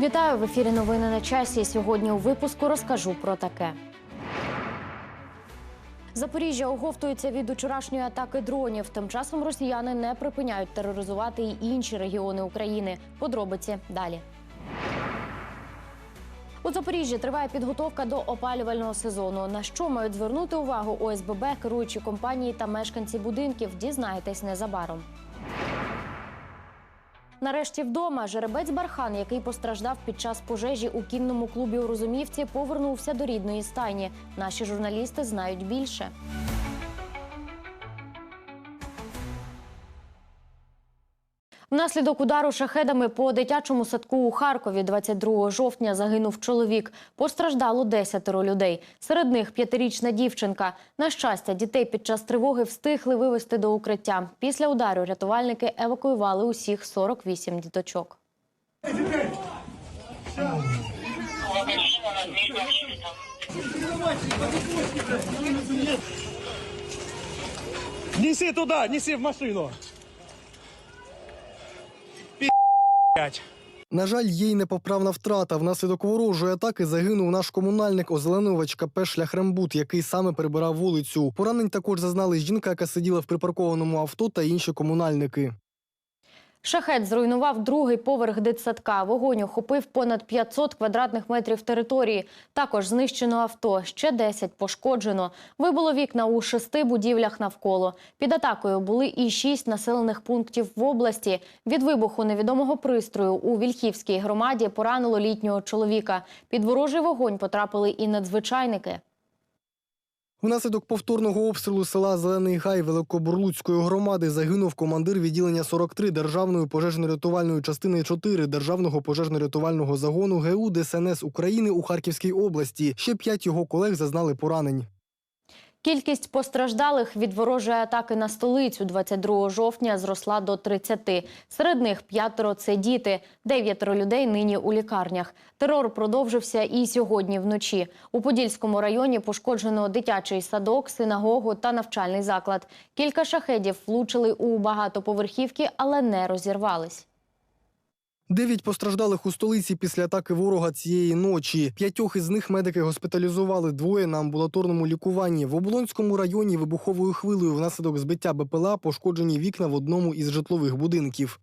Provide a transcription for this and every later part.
Вітаю в ефірі. Новини на часі. Сьогодні у випуску розкажу про таке. Запоріжжя оговтується від вчорашньої атаки дронів. Тим часом росіяни не припиняють тероризувати й інші регіони України. Подробиці далі. У Запоріжжі триває підготовка до опалювального сезону. На що мають звернути увагу ОСББ, керуючі компанії та мешканці будинків, дізнаєтесь незабаром. Нарешті вдома жеребець Бархан, який постраждав під час пожежі у кінному клубі у Розумівці, повернувся до рідної стайні. Наші журналісти знають більше. Внаслідок удару шахедами по дитячому садку у Харкові 22 жовтня загинув чоловік. Постраждало десятеро людей. Серед них п'ятирічна дівчинка. На щастя, дітей під час тривоги встигли вивезти до укриття. Після удару рятувальники евакуювали усіх 48 діточок. Неси туда, неси в машину. На жаль, є й непоправна втрата. Внаслідок ворожої атаки загинув наш комунальник озеленувач КП Шляхрембут, який саме прибирав вулицю. Поранень також зазнали жінка, яка сиділа в припаркованому авто, та інші комунальники. Шахет зруйнував другий поверх дитсадка. Вогонь охопив понад 500 квадратних метрів території. Також знищено авто, ще 10 пошкоджено. Вибуло вікна у шести будівлях навколо. Під атакою були і шість населених пунктів в області. Від вибуху невідомого пристрою у Вільхівській громаді поранило літнього чоловіка. Під ворожий вогонь потрапили і надзвичайники. Внаслідок повторного обстрілу села Зелений Гай Великобурлуцької громади загинув командир відділення 43 Державної пожежно-рятувальної частини 4 Державного пожежно-рятувального загону ГУ ДСНС України у Харківській області. Ще п'ять його колег зазнали поранень. Кількість постраждалих від ворожої атаки на столицю 22 жовтня зросла до 30. Серед них п'ятеро – це діти, дев'ятеро людей нині у лікарнях. Терор продовжився і сьогодні вночі. У Подільському районі пошкоджено дитячий садок, синагогу та навчальний заклад. Кілька шахедів влучили у багатоповерхівки, але не розірвались. Дев'ять постраждалих у столиці після атаки ворога цієї ночі. П'ятьох із них медики госпіталізували двоє на амбулаторному лікуванні. В Оболонському районі вибуховою хвилею внаслідок збиття БПЛА пошкоджені вікна в одному із житлових будинків.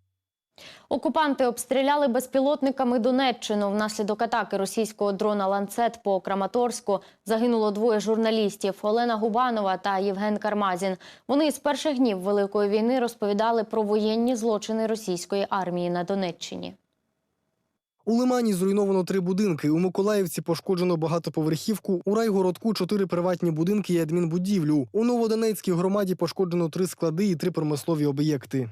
Окупанти обстріляли безпілотниками Донеччину. Внаслідок атаки російського дрона «Ланцет» по Краматорську загинуло двоє журналістів – Олена Губанова та Євген Кармазін. Вони з перших днів Великої війни розповідали про воєнні злочини російської армії на Донеччині. У Лимані зруйновано три будинки. У Миколаївці пошкоджено багатоповерхівку. У Райгородку чотири приватні будинки і адмінбудівлю. У Новодонецькій громаді пошкоджено три склади і три промислові об'єкти.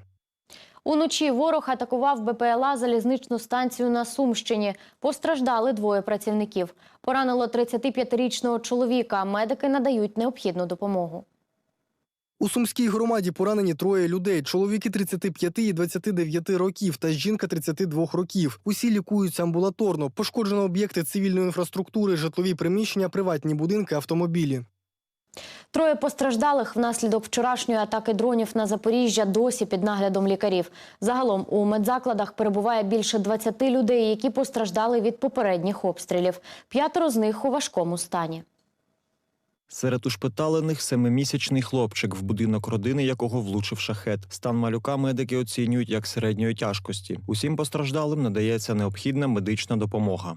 Уночі ворог атакував БПЛА залізничну станцію на Сумщині. Постраждали двоє працівників. Поранило 35-річного чоловіка. Медики надають необхідну допомогу. У Сумській громаді поранені троє людей: чоловіки 35 і 29 років та жінка 32 років. Усі лікуються амбулаторно. Пошкоджено об'єкти цивільної інфраструктури, житлові приміщення, приватні будинки, автомобілі. Троє постраждалих внаслідок вчорашньої атаки дронів на Запоріжжя досі під наглядом лікарів. Загалом у медзакладах перебуває більше 20 людей, які постраждали від попередніх обстрілів. П'ятеро з них у важкому стані. Серед ушпиталених семимісячний хлопчик, в будинок родини якого влучив шахет. Стан малюка медики оцінюють як середньої тяжкості. Усім постраждалим надається необхідна медична допомога.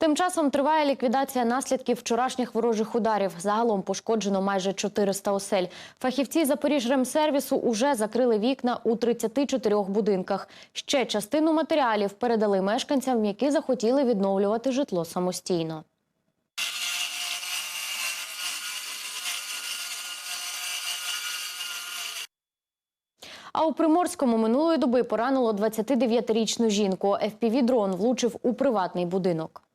Тим часом триває ліквідація наслідків вчорашніх ворожих ударів. Загалом пошкоджено майже 400 осель. Фахівці Запоріжремсервісу уже закрили вікна у 34 будинках. Ще частину матеріалів передали мешканцям, які захотіли відновлювати житло самостійно. А у Приморському минулої доби поранило 29-річну жінку. FPV-дрон влучив у приватний будинок.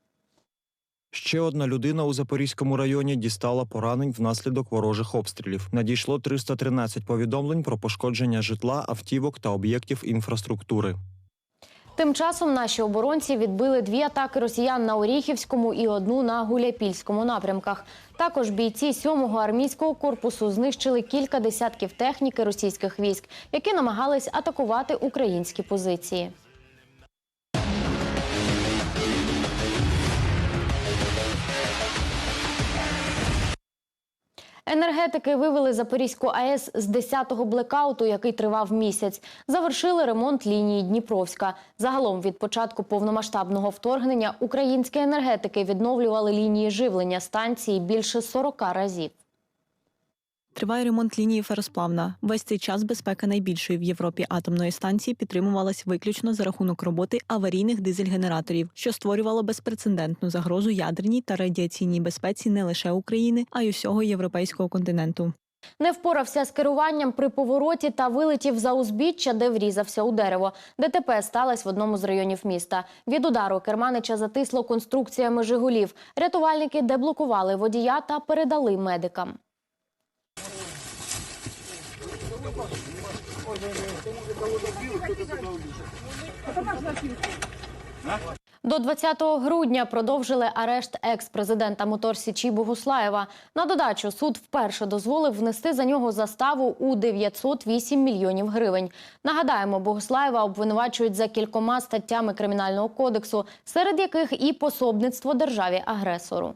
Ще одна людина у Запорізькому районі дістала поранень внаслідок ворожих обстрілів. Надійшло 313 повідомлень про пошкодження житла, автівок та об'єктів інфраструктури. Тим часом наші оборонці відбили дві атаки росіян на Оріхівському і одну на Гуляпільському напрямках. Також бійці 7-го армійського корпусу знищили кілька десятків техніки російських військ, які намагались атакувати українські позиції. Енергетики вивели Запорізьку АЕС з 10-го блекауту, який тривав місяць. Завершили ремонт лінії Дніпровська. Загалом від початку повномасштабного вторгнення українські енергетики відновлювали лінії живлення станції більше 40 разів. Триває ремонт лінії феросплавна. Весь цей час безпека найбільшої в Європі атомної станції підтримувалась виключно за рахунок роботи аварійних дизель-генераторів, що створювало безпрецедентну загрозу ядерній та радіаційній безпеці не лише України, а й усього європейського континенту. Не впорався з керуванням при повороті та вилетів за узбіччя, де врізався у дерево. ДТП сталося в одному з районів міста. Від удару керманича затисло конструкціями «Жигулів». Рятувальники деблокували водія та передали медикам. До 20 грудня продовжили арешт екс-президента Мотор Січі Богуслаєва. На додачу суд вперше дозволив внести за нього заставу у 908 мільйонів гривень. Нагадаємо, Богуслаєва обвинувачують за кількома статтями кримінального кодексу, серед яких і пособництво державі-агресору.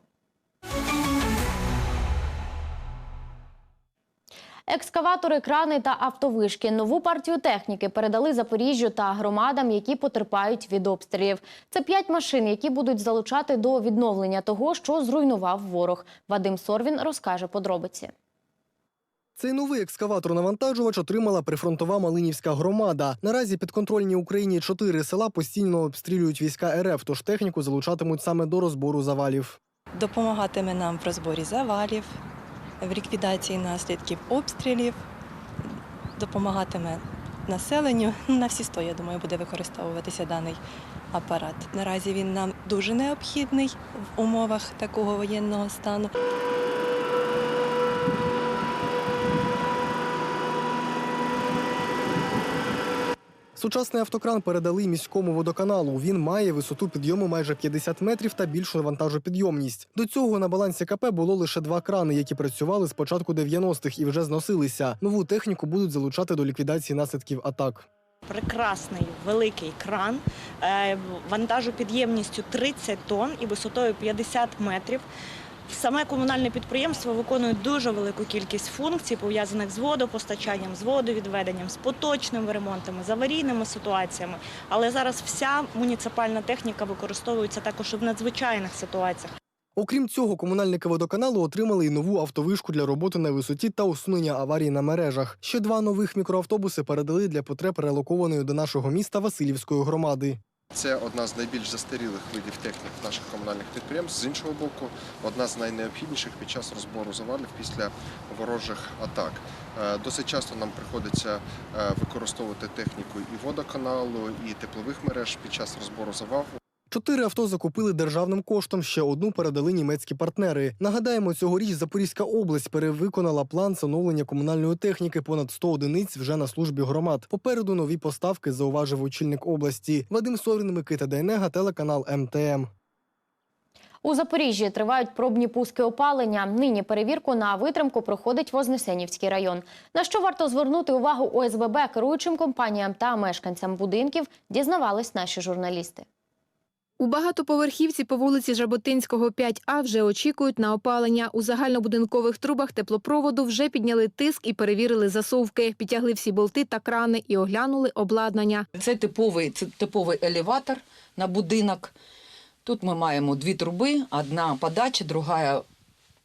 Екскаватори, крани та автовишки. Нову партію техніки передали Запоріжжю та громадам, які потерпають від обстрілів. Це п'ять машин, які будуть залучати до відновлення того, що зруйнував ворог. Вадим Сорвін розкаже подробиці. Цей новий екскаватор-навантажувач отримала прифронтова Малинівська громада. Наразі підконтрольні Україні чотири села постійно обстрілюють війська РФ, тож техніку залучатимуть саме до розбору завалів. допомагатиме нам в розборі завалів, в ліквідації наслідків обстрілів, допомагатиме населенню. На всі сто, я думаю, буде використовуватися даний апарат. Наразі він нам дуже необхідний в умовах такого воєнного стану. Сучасний автокран передали міському водоканалу. Він має висоту підйому майже 50 метрів та більшу вантажопідйомність. До цього на балансі КП було лише два крани, які працювали з початку 90-х і вже зносилися. Нову техніку будуть залучати до ліквідації наслідків атак. прекрасний великий кран е, вантажопідємністю 30 тонн і висотою 50 метрів. Саме комунальне підприємство виконує дуже велику кількість функцій, пов'язаних з водопостачанням, з водовідведенням, з поточними ремонтами, з аварійними ситуаціями. Але зараз вся муніципальна техніка використовується також і в надзвичайних ситуаціях. Окрім цього, комунальники водоканалу отримали й нову автовишку для роботи на висоті та усунення аварій на мережах. Ще два нових мікроавтобуси передали для потреб релокованої до нашого міста Васильівської громади. Це одна з найбільш застарілих видів технік наших комунальних підприємств. З іншого боку, одна з найнеобхідніших під час розбору завалів після ворожих атак. Е, Досить часто нам приходиться е, використовувати техніку і водоканалу, і теплових мереж під час розбору завалу. Чотири авто закупили державним коштом, ще одну передали німецькі партнери. Нагадаємо, цьогоріч Запорізька область перевиконала план з оновлення комунальної техніки. Понад 100 одиниць вже на службі громад. Попереду нові поставки, зауважив очільник області. Вадим Сорін, Микита Дейнега, телеканал МТМ. У Запоріжжі тривають пробні пуски опалення. Нині перевірку на витримку проходить Вознесенівський район. На що варто звернути увагу ОСББ керуючим компаніям та мешканцям будинків, дізнавались наші журналісти. У багатоповерхівці по вулиці Жаботинського 5А вже очікують на опалення. У загальнобудинкових трубах теплопроводу вже підняли тиск і перевірили засувки, підтягли всі болти та крани і оглянули обладнання. Це типовий, це типовий елеватор на будинок. Тут ми маємо дві труби: одна подача, друга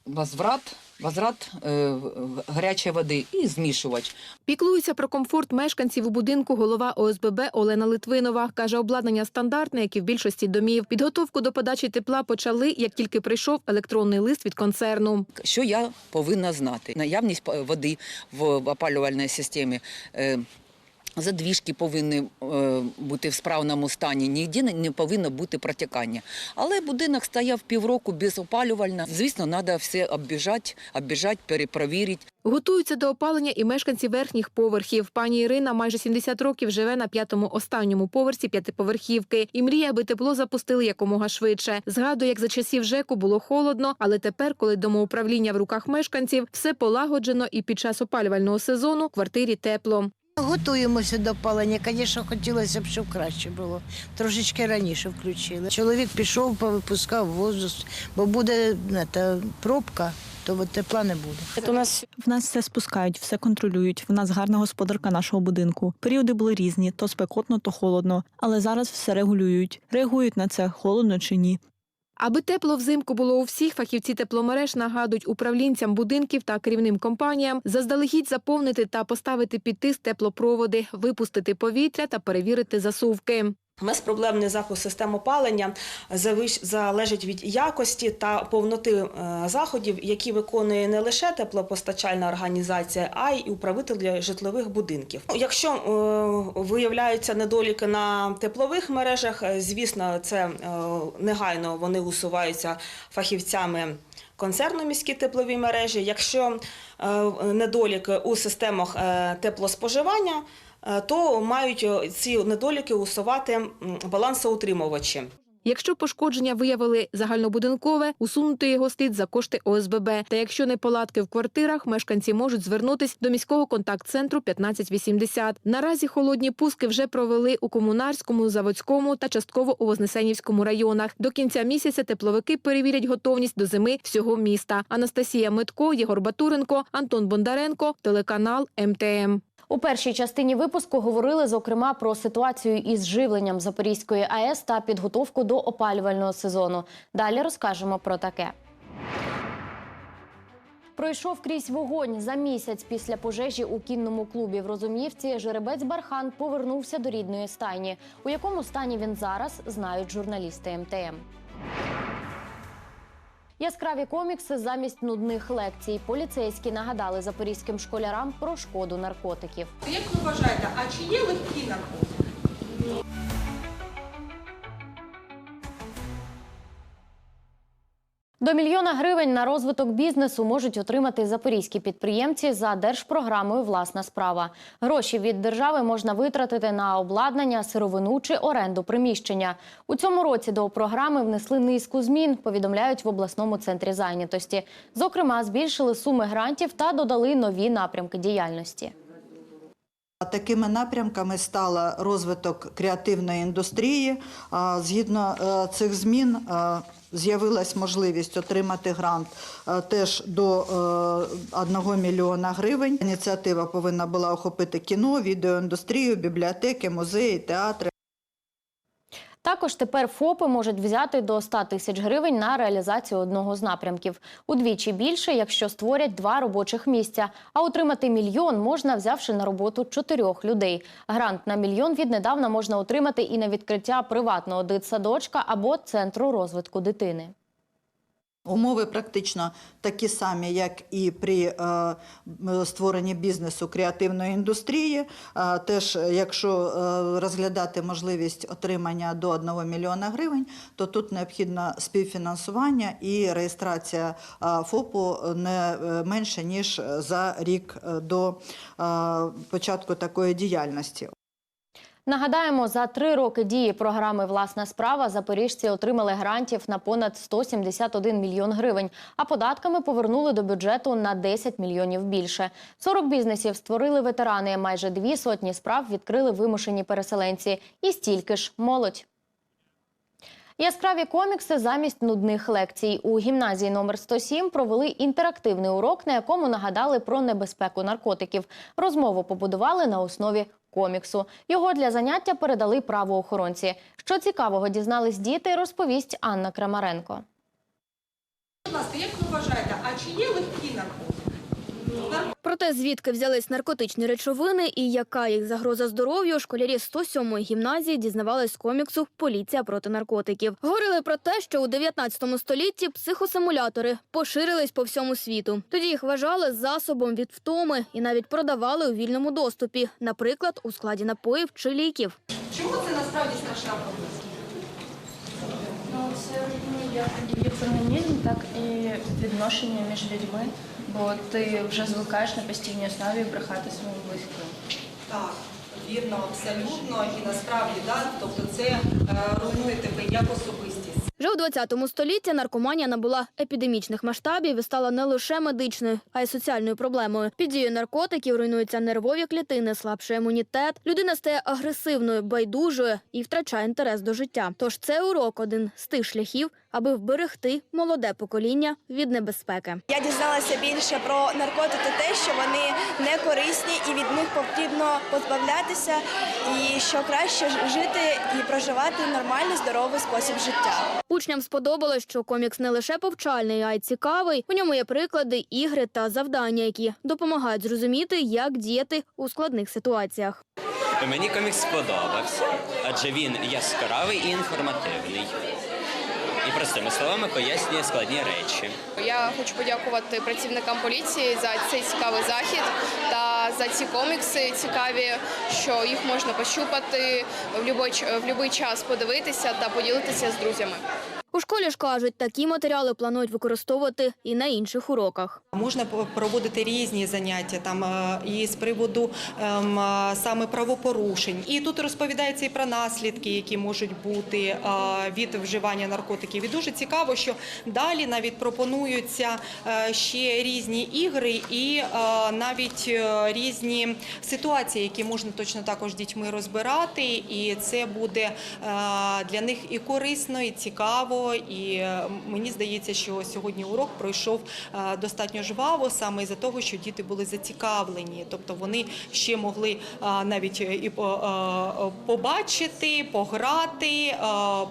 возврат, возврат е, гарячої води і змішувач. Піклується про комфорт мешканців у будинку голова ОСББ Олена Литвинова. Каже, обладнання стандартне, як і в більшості домів. Підготовку до подачі тепла почали, як тільки прийшов електронний лист від концерну. Що я повинна знати? Наявність е, води в опалювальній системі. е, Задвіжки повинні е, бути в справному стані, ніде не- повинно бути протікання. Але будинок стояв півроку без опалювальна. Звісно, треба все оббіжати, оббіжати, перепровірити. Готуються до опалення і мешканці верхніх поверхів. Пані Ірина майже 70 років живе на п'ятому останньому поверсі п'ятиповерхівки і мріє, аби тепло запустили якомога швидше. Згадує, як за часів ЖЕКу було холодно, але тепер, коли домоуправління в руках мешканців, все полагоджено і під час опалювального сезону квартирі тепло. Готуємося до палення. Звісно, хотілося б, щоб краще було. Трошечки раніше включили. Чоловік пішов, повипускав воздух, бо буде не, та, пробка, то тепла не буде. У нас В нас все спускають, все контролюють. В нас гарна господарка нашого будинку. Періоди були різні: то спекотно, то холодно. Але зараз все регулюють. Реагують на це, холодно чи ні. Аби тепло взимку було у всіх, фахівці тепломереж нагадують управлінцям будинків та керівним компаніям заздалегідь заповнити та поставити під тиск теплопроводи, випустити повітря та перевірити засувки. Безпроблемний запуск систем опалення залежить від якості та повноти е, заходів, які виконує не лише теплопостачальна організація, а й управитель житлових будинків. Якщо е, виявляються недоліки на теплових мережах, е, звісно, це негайно вони усуваються фахівцями. Концерну міські теплові мережі. Якщо недоліки у системах теплоспоживання, то мають е, ці недоліки усувати балансоутримувачі. Якщо пошкодження виявили загальнобудинкове, усунути його слід за кошти ОСББ. Та якщо неполадки в квартирах, мешканці можуть звернутись до міського контакт-центру 1580. Наразі холодні пуски вже провели у Комунарському, Заводському та частково у Вознесенівському районах. До кінця місяця тепловики перевірять готовність до зими всього міста. Анастасія Митко, Єгор Батуренко, Антон Бондаренко, телеканал МТМ. У першій частині випуску говорили зокрема про ситуацію із живленням Запорізької АЕС та підготовку до опалювального сезону. Далі розкажемо про таке. Пройшов крізь вогонь за місяць після пожежі у кінному клубі в Розумівці. Жеребець Бархан повернувся до рідної стайні. У якому стані він зараз знають журналісти МТМ. Яскраві комікси замість нудних лекцій. Поліцейські нагадали запорізьким школярам про шкоду наркотиків. Як ви вважаєте, а чи є легкі наркотики? До мільйона гривень на розвиток бізнесу можуть отримати запорізькі підприємці за держпрограмою Власна справа. Гроші від держави можна витратити на обладнання, сировину чи оренду приміщення. У цьому році до програми внесли низку змін. Повідомляють в обласному центрі зайнятості. Зокрема, збільшили суми грантів та додали нові напрямки діяльності. Такими напрямками стала розвиток креативної індустрії. Згідно е, цих змін е, з'явилась можливість отримати грант е, теж до 1 мільйона гривень. Ініціатива повинна була охопити кіно, відеоіндустрію, бібліотеки, музеї, театри. Також тепер ФОПи можуть взяти до 100 тисяч гривень на реалізацію одного з напрямків. Удвічі більше, якщо створять два робочих місця. А отримати мільйон можна, взявши на роботу чотирьох людей. Грант на мільйон віднедавна можна отримати і на відкриття приватного дитсадочка або центру розвитку дитини. Умови практично такі самі, як і при е, створенні бізнесу креативної індустрії. Е, теж, якщо е, розглядати можливість отримання до 1 мільйона гривень, то тут необхідно співфінансування і реєстрація ФОПу не менше ніж за рік до початку такої діяльності. Нагадаємо, за три роки дії програми Власна справа запоріжці отримали грантів на понад 171 мільйон гривень, а податками повернули до бюджету на 10 мільйонів більше. 40 бізнесів створили ветерани. Майже дві сотні справ відкрили вимушені переселенці. І стільки ж молодь. Яскраві комікси замість нудних лекцій. У гімназії номер 107 провели інтерактивний урок, на якому нагадали про небезпеку наркотиків. Розмову побудували на основі коміксу. Його для заняття передали правоохоронці. Що цікавого дізнались діти, розповість Анна Крамаренко. Будь ласка, як ви вважаєте, а чи є легкі наркотики? Про те, звідки взялись наркотичні речовини і яка їх загроза здоров'ю, школярі 107-ї гімназії дізнавались з коміксу Поліція проти наркотиків. Говорили про те, що у 19 столітті психосимулятори поширились по всьому світу. Тоді їх вважали засобом від втоми і навіть продавали у вільному доступі, наприклад, у складі напоїв чи ліків. Чому це насправді страшна проблема? Ну, це ну, як і фемінізм, так і відношення між людьми, бо ти вже звикаєш на постійній основі брехати своїм близьким. Так, вірно, абсолютно. І насправді, да, тобто це е, руйнує тебе як особистість. Вже у 20 столітті наркоманія набула епідемічних масштабів і стала не лише медичною, а й соціальною проблемою. Під дією наркотиків руйнуються нервові клітини, слабший імунітет. Людина стає агресивною, байдужою і втрачає інтерес до життя. Тож цей урок один з тих шляхів, аби вберегти молоде покоління від небезпеки. Я дізналася більше про наркотики, те, що вони не корисні і від них потрібно позбавлятися, і що краще жити і проживати нормальний здоровий спосіб життя. Учням сподобалось, що комікс не лише повчальний, а й цікавий. У ньому є приклади, ігри та завдання, які допомагають зрозуміти, як діяти у складних ситуаціях. Мені комікс сподобався, адже він яскравий і інформативний. І простими словами пояснює складні речі. Я хочу подякувати працівникам поліції за цей цікавий захід та за ці комікси цікаві, що їх можна пощупати в будь-який час подивитися та поділитися з друзями. У школі ж кажуть, такі матеріали планують використовувати і на інших уроках. Можна проводити різні заняття там е, і з приводу ем, е, саме правопорушень. І тут розповідається і про наслідки, які можуть бути е, від вживання наркотиків. І дуже цікаво, що далі навіть пропонуються е, ще різні ігри і е, навіть різні ситуації, які можна точно також дітьми розбирати. І це буде е, для них і корисно, і цікаво. І е, мені здається, що сьогодні урок пройшов е, достатньо жваво, саме із-за того, що діти були зацікавлені, тобто вони ще могли е, навіть і побачити, пограти,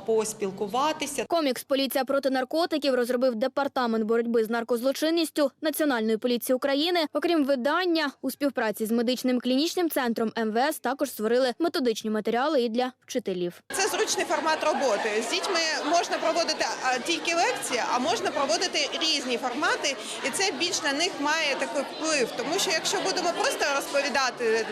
поспілкуватися. Комікс Поліція проти наркотиків розробив департамент боротьби з наркозлочинністю Національної поліції України. Окрім видання, у співпраці з медичним клінічним центром МВС також створили методичні матеріали і для вчителів. Це зручний формат роботи. З дітьми можна проводити а, тільки лекції, а можна проводити різні формати, і це більш на них має такий вплив. Тому що якщо будемо просто розповідати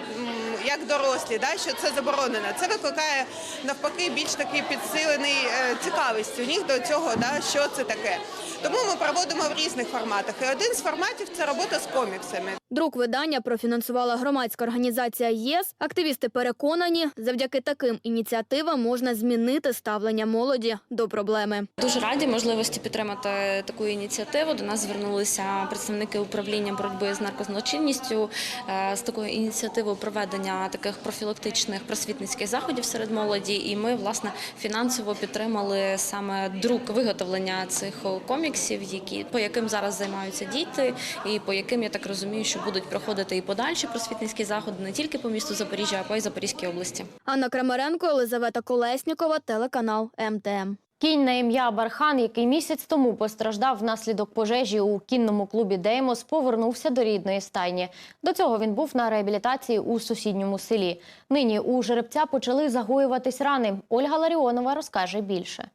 як дорослі, да, що це заборонено, це викликає навпаки більш такий підсилений е, цікавість у них до цього, да, що це таке. Тому ми проводимо в різних форматах. І один з форматів це робота з коміксами. Друк видання профінансувала громадська організація ЄС. Активісти переконані, завдяки таким ініціативам можна змінити ставлення молоді до проблеми. Дуже раді можливості підтримати таку ініціативу. До нас звернулися представники управління боротьби з наркозлочинністю е, з такою ініціативою проведення таких профілактичних просвітницьких заходів серед молоді. І ми власне фінансово підтримали саме друк виготовлення цих коміксів, які по яким зараз займаються діти, і по яким я так розумію, що будуть проходити і подальші просвітницькі заходи не тільки по місту Запоріжжя, а й Запорізькій області. Анна Крамаренко, Елизавета Колеснікова, телеканал МТМ. Кінь на ім'я Бархан, який місяць тому постраждав внаслідок пожежі у кінному клубі Деймос, повернувся до рідної стайні. До цього він був на реабілітації у сусідньому селі. Нині у жеребця почали загоюватись рани. Ольга Ларіонова розкаже більше.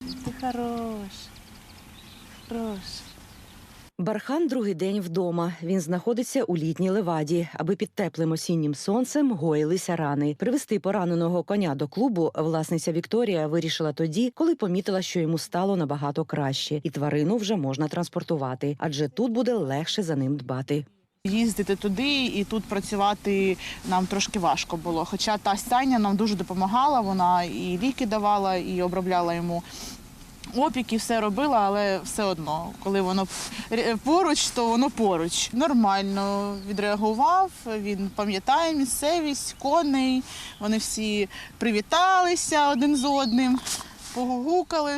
Ти хорош. Хорош. Бархан другий день вдома. Він знаходиться у літній леваді, аби під теплим осіннім сонцем гоїлися рани. Привезти пораненого коня до клубу власниця Вікторія вирішила тоді, коли помітила, що йому стало набагато краще, і тварину вже можна транспортувати, адже тут буде легше за ним дбати. Їздити туди і тут працювати нам трошки важко було. Хоча та стайня нам дуже допомагала, вона і ліки давала, і обробляла йому опіки, все робила, але все одно, коли воно поруч, то воно поруч. Нормально відреагував, він пам'ятає місцевість, коней. Вони всі привіталися один з одним, погукали.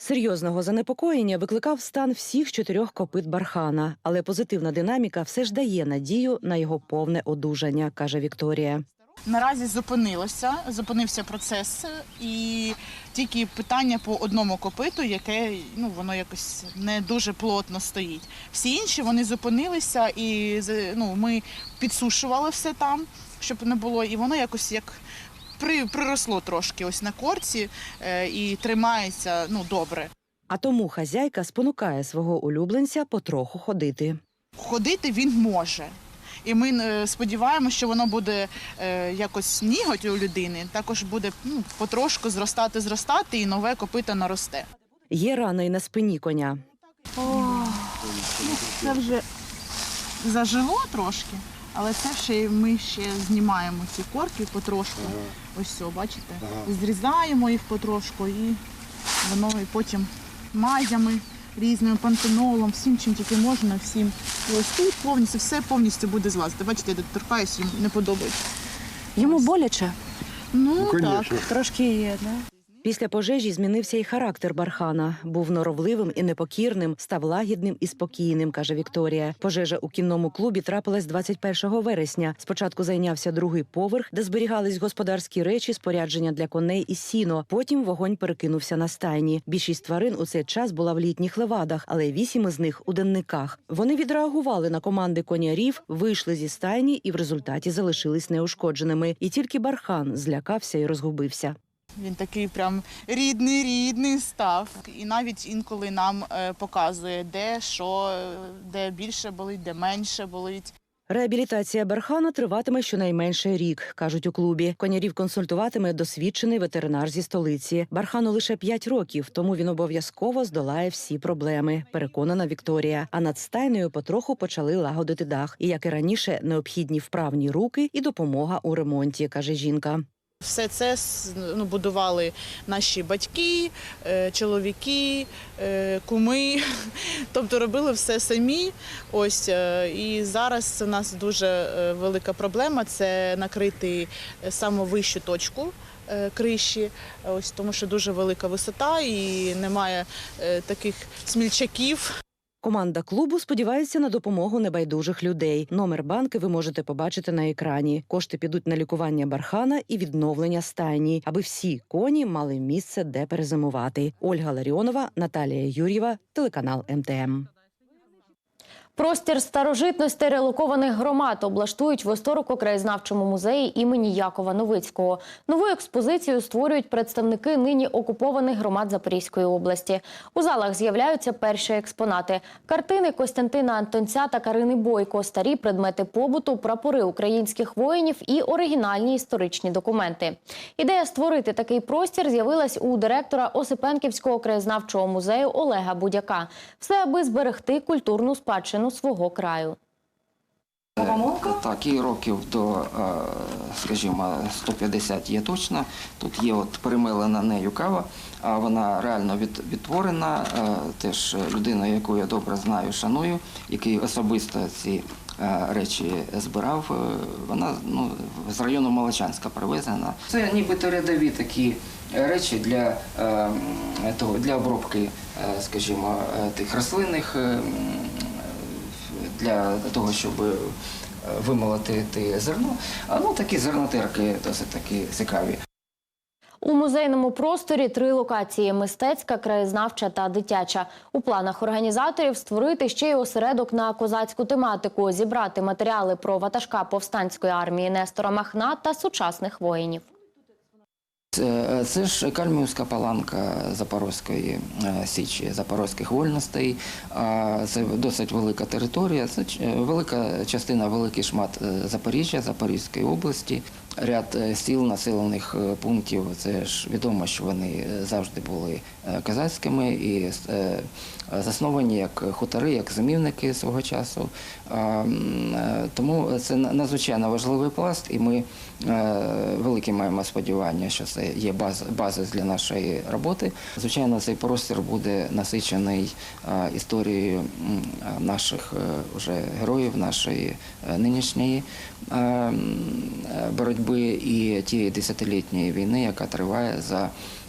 Серйозного занепокоєння викликав стан всіх чотирьох копит бархана, але позитивна динаміка все ж дає надію на його повне одужання, каже Вікторія. Наразі зупинилося, зупинився процес, і тільки питання по одному копиту, яке ну воно якось не дуже плотно стоїть. Всі інші вони зупинилися, і ну, ми підсушували все там, щоб не було, і воно якось як при, приросло трошки ось на корці е, і тримається ну добре. А тому хазяйка спонукає свого улюбленця потроху ходити. Ходити він може. І ми е, сподіваємося, що воно буде е, якось ніготь у людини, також буде ну, потрошку зростати, зростати, і нове копито наросте. Є рана й на спині коня. О, це вже зажило трошки, але це ще ми ще знімаємо ці корки потрошку. Ось все, бачите? Зрізаємо їх потрошку і воно і потім мазями різними пантенолом, всім чим тільки можна, всім. І ось тут повністю все повністю буде злазити. Бачите, я доторкаюся, йому не подобається. Йому боляче? Ну, так. Трошки є, да? Після пожежі змінився і характер Бархана. Був норовливим і непокірним, став лагідним і спокійним, каже Вікторія. Пожежа у кінному клубі трапилась 21 вересня. Спочатку зайнявся другий поверх, де зберігались господарські речі, спорядження для коней і сіно. Потім вогонь перекинувся на стайні. Більшість тварин у цей час була в літніх левадах, але вісім із них у денниках. Вони відреагували на команди конярів, вийшли зі стайні і в результаті залишились неушкодженими. І тільки Бархан злякався і розгубився. Він такий прям рідний, рідний став. І навіть інколи нам е, показує, де що, де більше болить, де менше болить. Реабілітація Бархана триватиме щонайменше рік, кажуть у клубі. Конярів консультуватиме досвідчений ветеринар зі столиці. Бархану лише 5 років, тому він обов'язково здолає всі проблеми. Переконана Вікторія. А над стайнею потроху почали лагодити дах. І як і раніше, необхідні вправні руки і допомога у ремонті, каже жінка. Все це ну, будували наші батьки, е, чоловіки, е, куми. Тобто робили все самі. Ось е, і зараз у нас дуже велика проблема це накрити саму вищу точку. Криші, ось тому що дуже велика висота і немає таких смільчаків. Команда клубу сподівається на допомогу небайдужих людей. Номер банки ви можете побачити на екрані. Кошти підуть на лікування бархана і відновлення стайні, аби всі коні мали місце, де перезимувати. Ольга Ларіонова, Наталія Юр'єва, телеканал МТМ. Простір старожитностей релокованих громад облаштують в історико-краєзнавчому музеї імені Якова Новицького. Нову експозицію створюють представники нині окупованих громад Запорізької області. У залах з'являються перші експонати: картини Костянтина Антонця та Карини Бойко, старі предмети побуту, прапори українських воїнів і оригінальні історичні документи. Ідея створити такий простір з'явилась у директора Осипенківського краєзнавчого музею Олега Будяка. Все аби зберегти культурну спадщину свого краю. Так, і років до, е, скажімо, 150 є точно. Тут є от перемилена нею кава, а вона реально відтворена. Е, Теж людина, яку я добре знаю, шаную, який особисто ці е, речі збирав. е, Вона ну, з району Молочанська привезена. Це нібито рядові такі речі для, е, того, для обробки, е, скажімо, е, тих рослинних. Для того, щоб е, вимолоти те зерно. А ну такі зернотирки досить такі цікаві. У музейному просторі три локації: мистецька, краєзнавча та дитяча. У планах організаторів створити ще й осередок на козацьку тематику, зібрати матеріали про ватажка повстанської армії Нестора Махна та сучасних воїнів. Це, це ж кальмівська паланка Запорозької е, січі, запорозьких вольностей. Це досить велика територія. Це е, велика частина, великий шмат е, Запоріжжя, Запорізької області. Ряд е, сіл, населених е, пунктів. Це ж відомо, що вони е, завжди були е, козацькими і е, засновані як хутори, як зимівники свого часу. Е, Тому це надзвичайно важливий пласт, і ми е, великі маємо сподівання, що це є базис для нашої роботи. Звичайно, цей простір буде насичений е, історією е, наших е, уже героїв, нашої е, нинішньої е, е, боротьби і тієї десятилітньої війни, яка триває за е,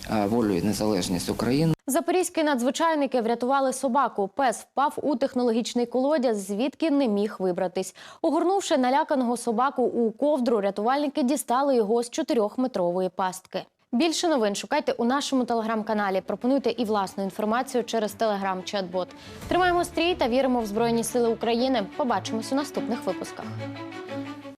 волю і незалежність України. Запорізькі надзвичайники врятували собаку. Пес впав у технологічний колодязь, звідки не міг вибратись. Огорнувши наляканого собаку у ковдру, рятувальники дістали його з чотирьохметрової пастки. Більше новин шукайте у нашому телеграм-каналі. Пропонуйте і власну інформацію через телеграм-чат-бот. Тримаємо стрій та віримо в Збройні Сили України. Побачимось у наступних випусках.